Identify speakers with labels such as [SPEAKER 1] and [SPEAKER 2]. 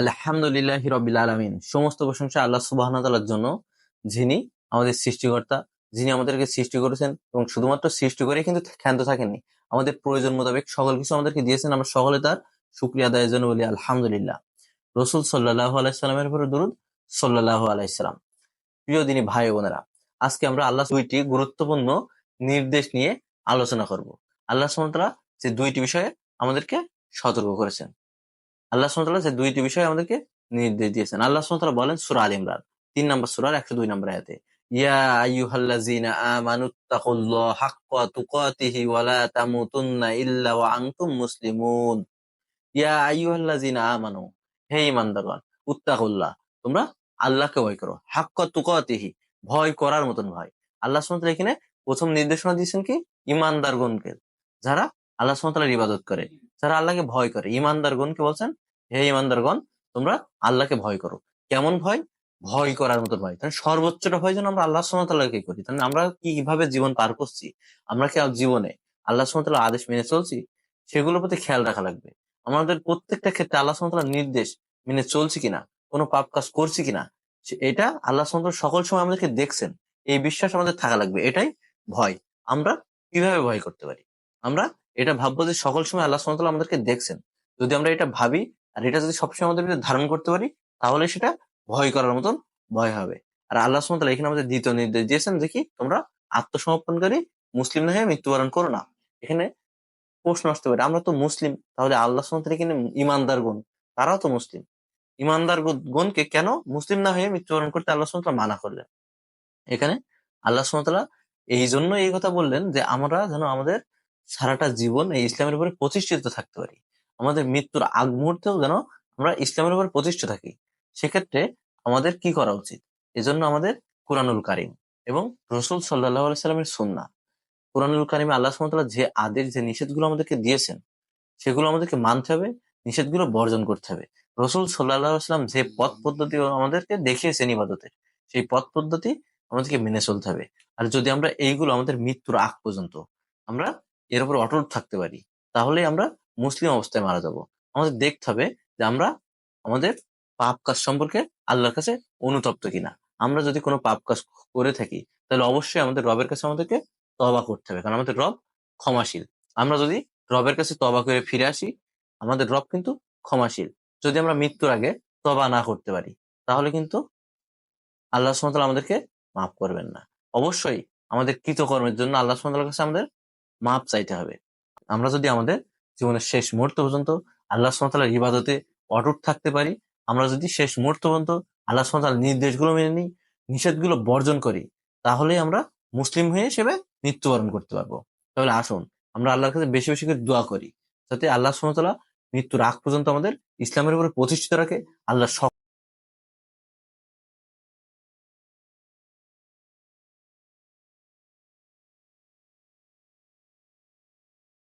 [SPEAKER 1] আলহামদুলিল্লাহ রবিল আলমিন। সমস্ত প্রশংসা আল্লাহ সুবাহ জন্য, যিনি আমাদের সৃষ্টিকর্তা, যিনি আমাদেরকে সৃষ্টি করেছেন এবং শুধুমাত্র সৃষ্টি করে কিন্তু ক্ষান্ত থাকেননি, আমাদের প্রয়োজন মোতাবেক সকল কিছু আমাদেরকে দিয়েছেন, আমরা সকলে তার শুক্রিয়া আদায়ের জন্য বলি আলহামদুলিল্লাহ। রসুল সাল্লাহ আলাইসাল্লামের উপরে দরুদ সাল্লাহ আলাইসালাম প্রিয় দিনী ভাই বোনেরা, আজকে আমরা আল্লাহ দুইটি গুরুত্বপূর্ণ নির্দেশ নিয়ে আলোচনা করব। আল্লাহ সুমতলা যে দুইটি বিষয়ে আমাদেরকে সতর্ক করেছেন। আল্লাহ সুমতলা যে দুইটি বিষয় আমাদেরকে নির্দেশ দিয়েছেন। আল্লাহ সুমতলা বলেন, সুরা আল ইমরান। তিন নম্বর সুরার একশো দুই নম্বর আয়াতে হে তোমরা আল্লাহকে ভয় করো। ভয় করার মতন ভয়। আল্লাহ এখানে প্রথম নির্দেশনা দিয়েছেন কি? ঈমানদারগণকে, যারা আল্লাহ সুবহানাহু ইবাদত করে। যারা আল্লাহকে ভয় করে। ঈমানদারগণকে বলছেন, হে ঈমানদারগণ, তোমরা আল্লাহকে ভয় করো। কেমন ভয়? ভয় করার মতো ভয়। তাহলে সর্বোচ্চটা ভয় যেন আমরা আল্লাহ সুমতাল্লাহকে করি। তাহলে আমরা কীভাবে জীবন পার করছি? আমরা কি জীবনে আল্লাহ সুমতাল্লাহ আদেশ মেনে চলছি? সেগুলোর প্রতি খেয়াল রাখা লাগবে। আমাদের প্রত্যেকটা ক্ষেত্রে আল্লাহ সুমতাল্লাহ নির্দেশ মেনে চলছি কিনা? কোনো পাপ কাজ করছি কিনা? এটা আল্লাহ সুমতাল্লাহ সকল সময় আমাদেরকে দেখছেন। এই বিশ্বাস আমাদের থাকা লাগবে। এটাই ভয়। আমরা কীভাবে ভয় করতে পারি? আমরা এটা ভাববো যে সকল সময় আল্লাহ সুমতাল্লাহ আমাদেরকে দেখছেন। যদি আমরা এটা ভাবি আর এটা যদি সবসময় আমাদের ধারণ করতে পারি, তাহলে সেটা ভয় করার মতন ভয় হবে। আর আল্লাহ সুমতাল্লাহ এখানে আমাদের দ্বিতীয় নির্দেশ দিয়েছেন কি, তোমরা আত্মসমর্পণকারী মুসলিম না হয়ে মৃত্যুবরণ করো না। এখানে প্রশ্ন আসতে পারে, আমরা তো মুসলিম, তাহলে আল্লাহ সুমতাল্লাহ এখানে ইমানদার গুণ, তারাও তো মুসলিম। ইমানদার গণ- গণকে কেন মুসলিম না হয়ে মৃত্যুবরণ করতে আল্লাহ সুমতাল্লাহ মানা করলেন? এখানে আল্লাহ সুমতাল্লাহ এই জন্য এই কথা বললেন যে আমরা যেন আমাদের সারাটা জীবন এই ইসলামের উপরে প্রতিষ্ঠিত থাকতে পারি। আমাদের মৃত্যুর আগ মুহূর্তেও যেন আমরা ইসলামের উপর প্রতিষ্ঠিত থাকি। সেক্ষেত্রে আমাদের কি করা উচিত? এজন্য আমাদের কোরআনুল কারিম এবং রসুল সাল্লাহ সাল্লামের সুন্না কোরআনুল কারিমে আল্লাহ সুমতাল্লাহ যে আদেশ, যে নিষেধগুলো আমাদেরকে দিয়েছেন, সেগুলো আমাদেরকে মানতে হবে, নিষেধগুলো বর্জন করতে হবে। রসুল সাল্লাহ সাল্লাম যে পথ পদ্ধতি আমাদেরকে দেখিয়েছেন ইবাদতের, সেই পথ পদ্ধতি আমাদেরকে মেনে চলতে হবে। আর যদি আমরা এইগুলো আমাদের মৃত্যুর আগ পর্যন্ত আমরা এর উপর অটল থাকতে পারি তাহলে আমরা মুসলিম অবস্থায় মারা যাব। আমাদের দেখতে হবে যে আমরা আমাদের পাপ কাজ সম্পর্কে আল্লাহর কাছে অনুতপ্ত কিনা। আমরা যদি কোনো পাপ কাজ করে থাকি, তাহলে অবশ্যই আমাদের রবের কাছে আমাদেরকে তবা করতে হবে, কারণ আমাদের রব ক্ষমাশীল। আমরা যদি রবের কাছে তবা করে ফিরে আসি, আমাদের রব কিন্তু ক্ষমাশীল। যদি আমরা মৃত্যুর আগে তবা না করতে পারি, তাহলে কিন্তু আল্লাহ সুমতাল আমাদেরকে মাফ করবেন না। অবশ্যই আমাদের কৃতকর্মের জন্য আল্লাহ সুমতালের কাছে আমাদের মাপ চাইতে হবে। আমরা যদি আমাদের জীবনের শেষ মুহূর্ত পর্যন্ত আল্লাহ সুমতালের ইবাদতে অটুট থাকতে পারি, আমরা যদি শেষ মুহূর্ত পর্যন্ত আল্লাহ সুমতাল নির্দেশগুলো মেনে নিই, নিষেধগুলো বর্জন করি তাহলে আমরা মুসলিম হয়ে হিসেবে মৃত্যুবরণ করতে পারব। তাহলে আসুন, আমরা আল্লাহর কাছে বেশি বেশি করে দোয়া করি, যাতে আল্লাহ সুমতালা মৃত্যুর আগ পর্যন্ত আমাদের ইসলামের উপরে প্রতিষ্ঠিত রাখে, আল্লাহ সব